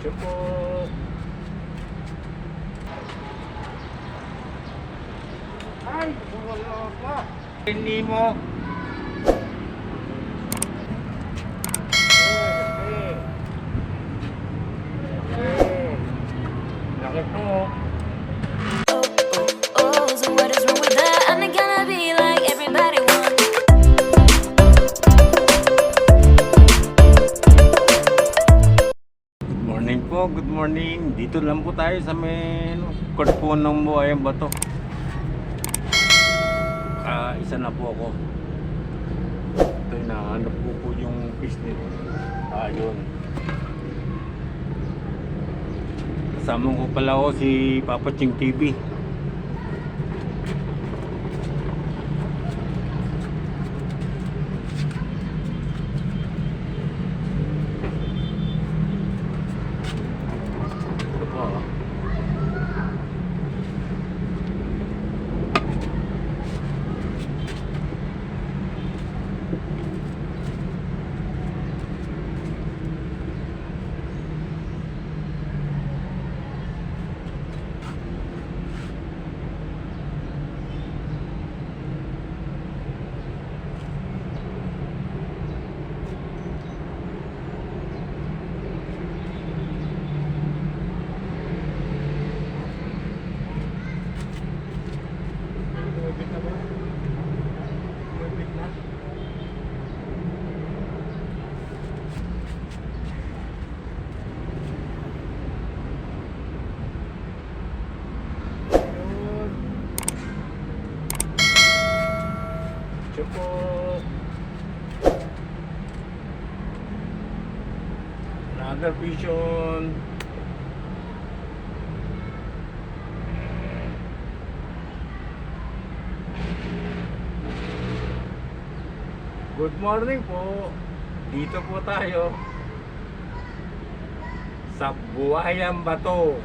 Picture po. Ay, wala pa. Hindi morning po, good morning. Dito lang po tayo sa may ano, Korpon ng Buhayan Bato. Ah, isa na po ako. Ito yung nahanap ko po yung business. Ayun. Kasama ko pala ako si Papa Ching TV. Ito po. ah. Ayun. Ito po. Another vision. Good morning po. Dito po tayo sa Buhayan Bato.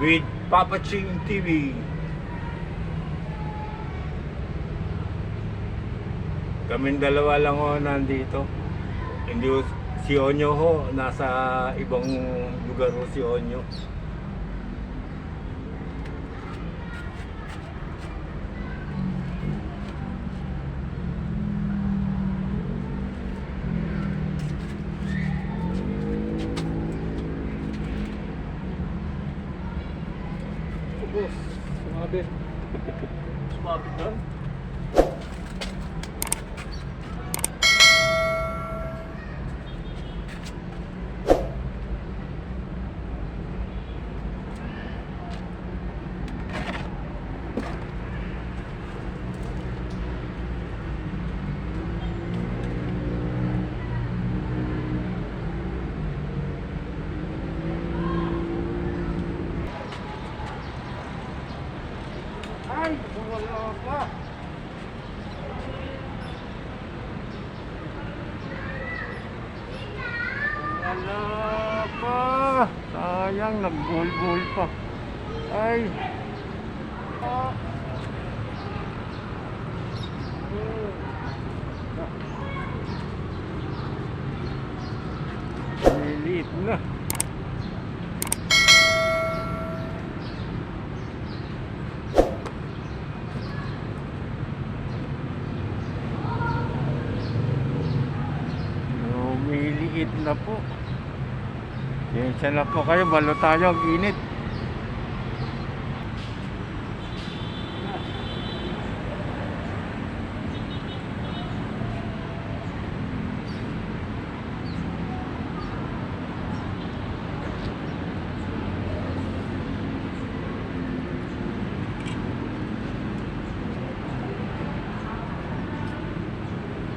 with Papa Ching TV. Kaming dalawa lang ho nandito. Hindi si Onyo ho, nasa ibang lugar ho si Onyo. Boss, sumabi. Sumabi doon? Ay, wala pa. Wala pa. Sayang, nag-goal-goal pa. Ay. Ah. Lilit na. Lumiliit na po. Kaya na po kayo, balo tayo ang init.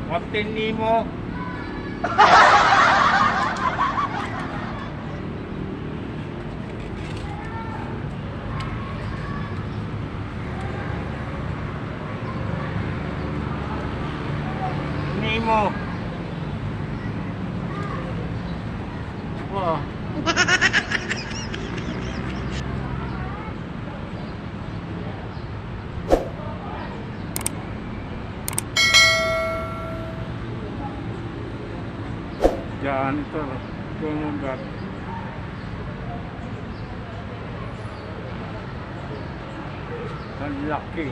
Captain Nemo. Nemo. Wow. daan ito. Kumagat. Ang laki.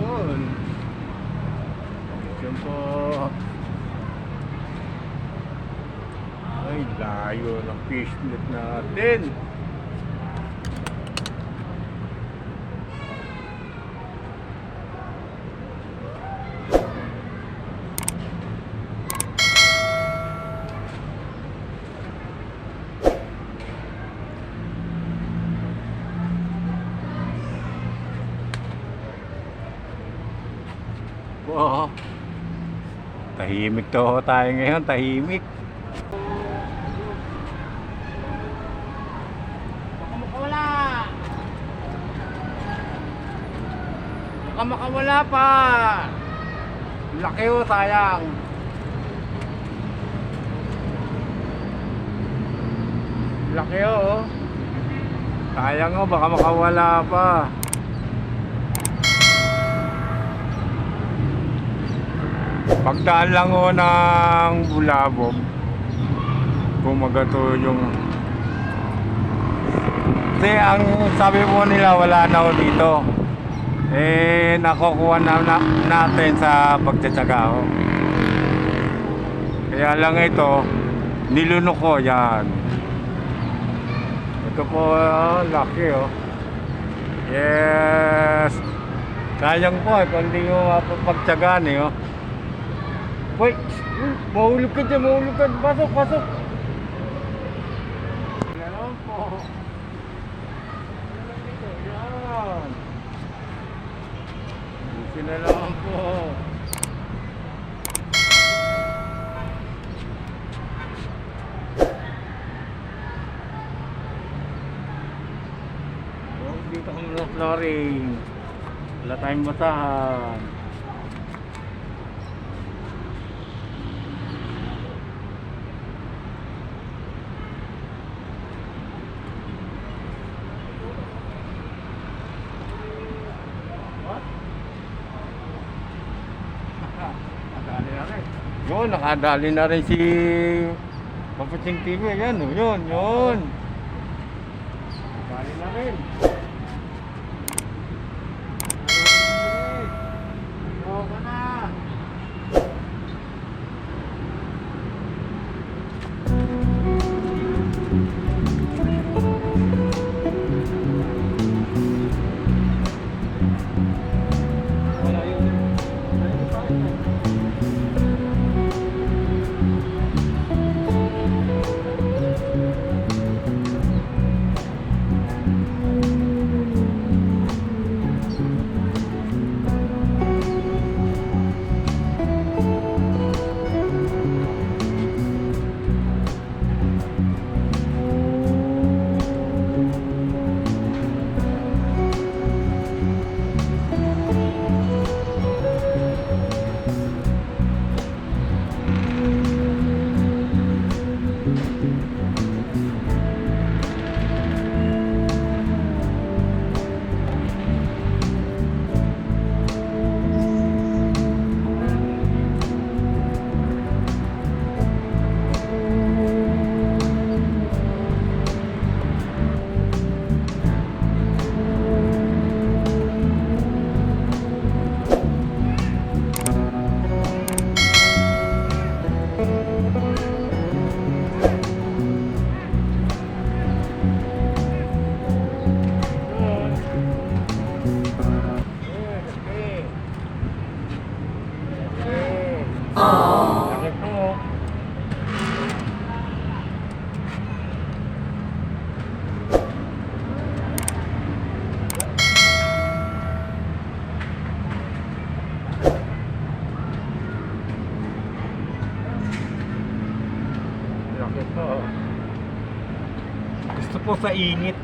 Yun. Yan po. Ay, layo ng fishnet natin. Tahimik to tayo ngayon, tahimik. Baka makawala! Baka pa! Laki oh, sayang. Laki oh. Sayang oh, baka makawala pa. Pagdaan lang oh ng bulabog. Kumagato yung kasi ang sabi mo nila wala na ho dito. Eh nakukuha na, na natin sa pagtsatsaga. Kaya lang ito, nilunok ko yan. Ito po, ah, laki oh. Yes. Sayang po eh, kung hindi mo mapapagtsagaan eh oh. Uy, mahulog ka dyan, mahulog ka. Pasok, pasok. Yan po. Yan. Buti na lang po. Oh, dito kami sa flooring. Wala tayong basahan. Yun, nakadali na rin si Papuching TV. Yan, oh, yun, yun. Nakadali na rin. Sa init.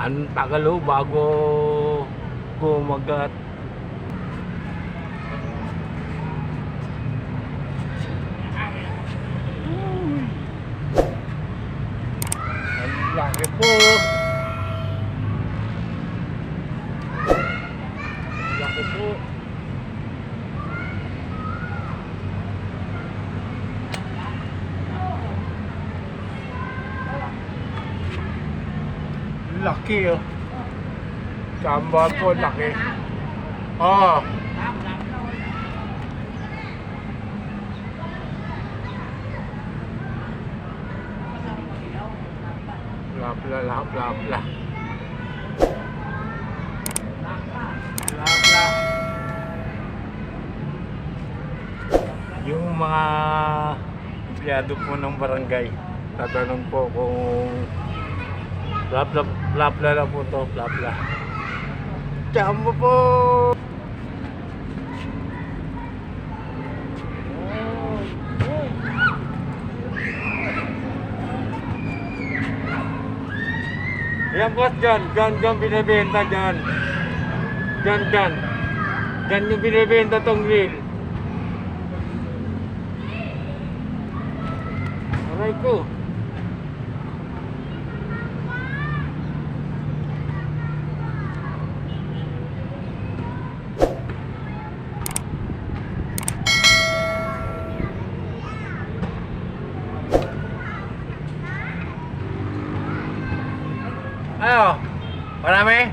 Ang tagal ho bago kumagat. Laki po. Laki po. Laki oh. Sambal po, laki. Oh. Lapla, lapla, lapla. Lapla. Yung mga empleyado po ng barangay, tatanong po kung lapla, lapla na po to, lapla. Tama po! Yan boss dyan, dyan, dyan binibenta dyan. Dyan, dyan. Dyan yung binibenta tong grill. Aray ko. Ano? Marami?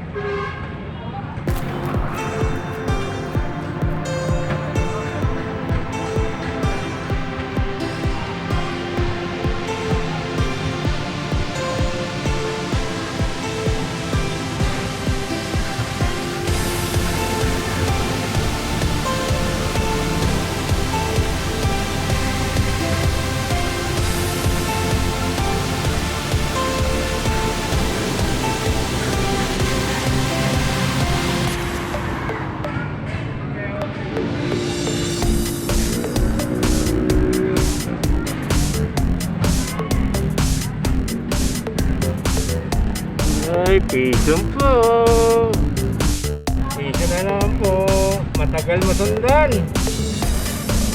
Matagal masundan.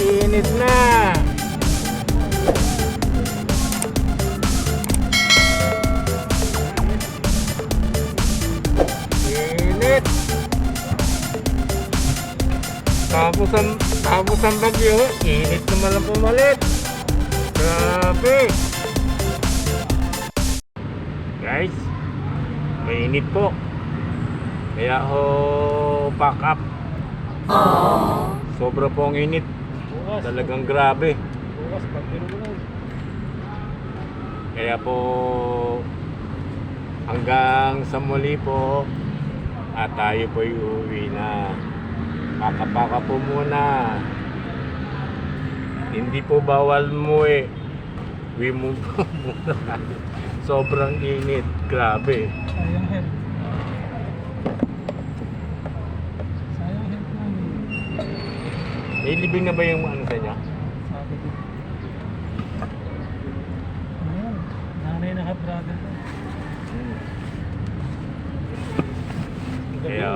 Init na. Init. Tapos ang, tapos ang bagyo, init naman ang pumalit. Grabe. Guys, mainit po. Kaya ho, pack up. Sobra po ang init. Bukas. Talagang grabe. Bukas, pag. Kaya po, hanggang sa muli po, at tayo po uuwi na. Paka-paka po muna. Hindi po bawal muwi. Uwi mo po muna. Sobrang init. Grabe. Sayang help. Sayang help namin. May libing na ba yung ano sa? Sabi ko. Ano yan? Nanay na ka-brother ko. Kaya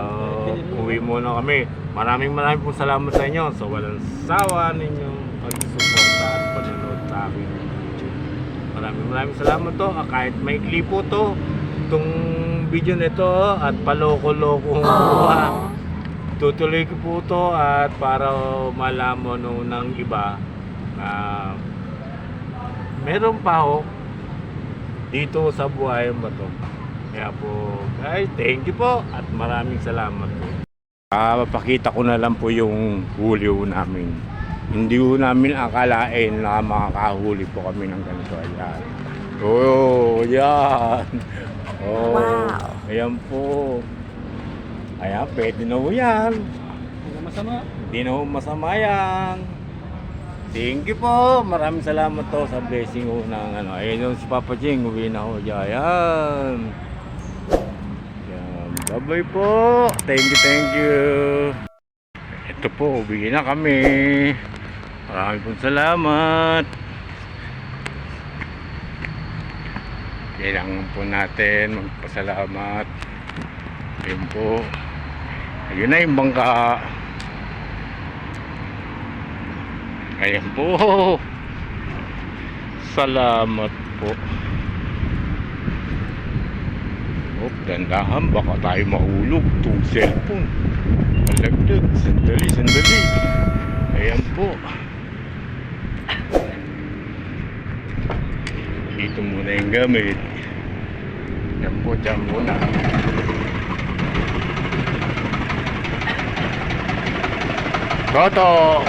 uwi muna kami. Maraming maraming pong salamat sa inyo sa walang sawa ninyong pagsusuporta at panonood sa akin. Maraming maraming salamat to. Ah, Kahit may po to, itong video nito at paloko-loko uh, tutuloy ko po to at para malaman nung ng iba na meron pa ho dito sa buhay ba to. Kaya po, guys, thank you po at maraming salamat po. Ah, papakita ko na lang po yung huli namin. Hindi ho namin akalain na makakahuli po kami ng ganito. Ayan. Oh, yan. Oh, Wow. Ayan po. Ayan, pwede na ho yan. Hindi masama. Hindi na ho masama yan. Thank you po. Maraming salamat to sa blessing ho ng ano. Ayun yung si Papa Ching. Uwi na ho dyan. Ayan. Ayan. Bye-bye po. Thank you, thank you. Ito po, uwi na kami. Maraming pong salamat. Kailangan po natin magpasalamat. Ayun po. Ayun na yung bangka. Ayan po. Salamat po. Oh, dandahan, baka tayo mahulog. Itong cellphone. Malagdag. Sandali, sandali. Ayan po. Dito muna yung gamit. Yan po, dyan muna. Toto!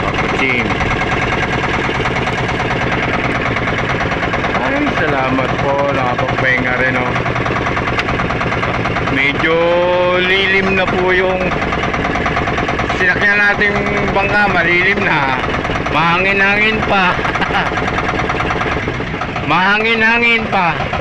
Pakuching. Ay, salamat po. Nakapagpahinga rin, oh. Medyo lilim na po yung sinakyan nating bangka. Malilim na. Mahangin-hangin pa. Mahangin-hangin pa.